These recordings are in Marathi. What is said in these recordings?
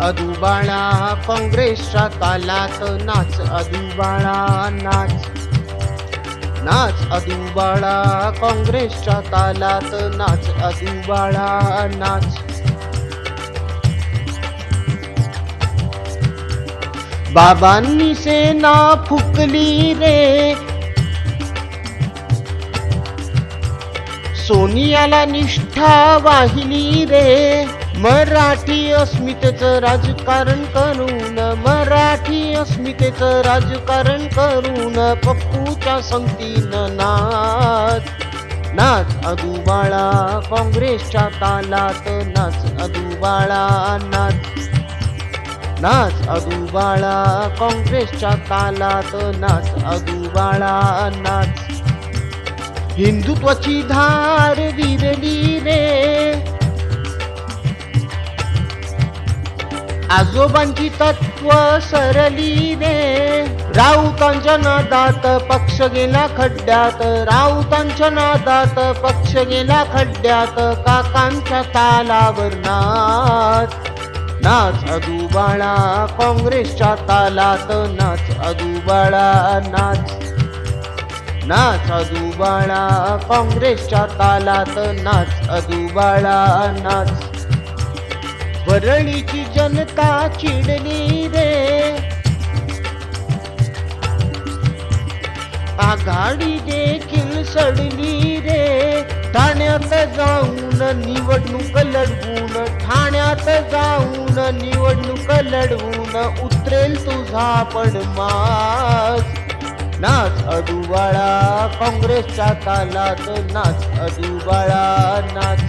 अदुबाळा काँग्रेसच्या तालात नाच अदुबाळा नाच. नाच अदुबाळा काँग्रेसच्या तालात नाच अदुबाळा नाच. बाबांनी सेना फुकली रे. सोनियाला निष्ठा वाहिली रे. मराठी अस्मितेचं राजकारण करून मराठी अस्मितेचं राजकारण करून पप्पूच्या संगतीनं नाच. नाच अदुबाळा काँग्रेसच्या तालात नाच अदुबाळा नाच. नाच अदुबाळा काँग्रेसच्या तालात नाच अदुबाळा नाच. हिंदुत्वाची धार आजोबांची तत्व सरली दे राऊतांच्या नादात पक्ष गेला खड्ड्यात. राऊतांच्या नादात पक्ष गेला खड्ड्यात. काकांच्या तालावर नाच नाच अदुबाळा काँग्रेसच्या तालात. नाच अदुबाळा नाच. नाच अदुबाळा काँग्रेसच्या तालात. नाच अदुबाळा नाच. वरळीची जनता चिडली रे. आघाडी देखील सडली रे. ठाण्यात जाऊन निवडणूक लढवून ठाण्यात जाऊन निवडणूक लढवून उतरेल तुझा पडमास नाच अदुबाळा काँग्रेसच्या तालात नाच अदुबाळा नाच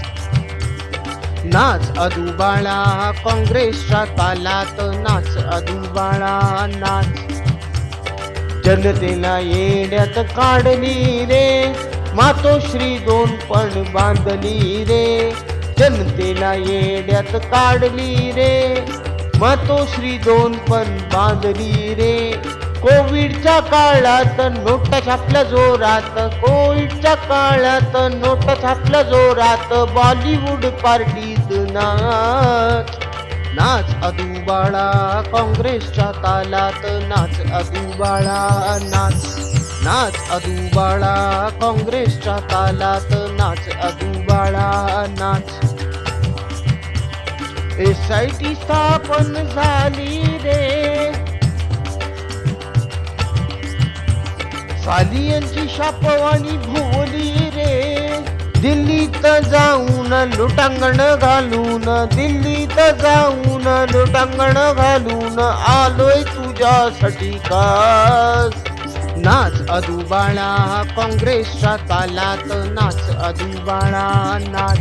नाच अदुबाळा काँग्रेसच्या तालात नाच अदुबाळा नाच. जनतेला येण्यात काढली रे मातोश्री दोन पण बांधली रे. जनतेला येण्यात काढली रे मातोश्री दोन पण बांधली रे. कोविडच्या काळात नोट छापल्या जोरात कोविडच्या काळात नोट छापल्या जोरात. बॉलिवूड पार्टी नाच. नाच अदुबाळा काँग्रेसच्या तालात नाच अदुबाळा नाच. नाच अदुबाळा काँग्रेसच्या तालात नाच अदुबाळा नाच. एस आय टी स्थापन झाली रे. साली यांची शापवाणी भोवली दिल्लीत जाऊन लुटांगण घालून दिल्लीत जाऊन लुटांगण घालून आलोय तुझ्यासाठी कास नाच अदुबाळा काँग्रेसच्या तालात नाच अदुबाळा नाच.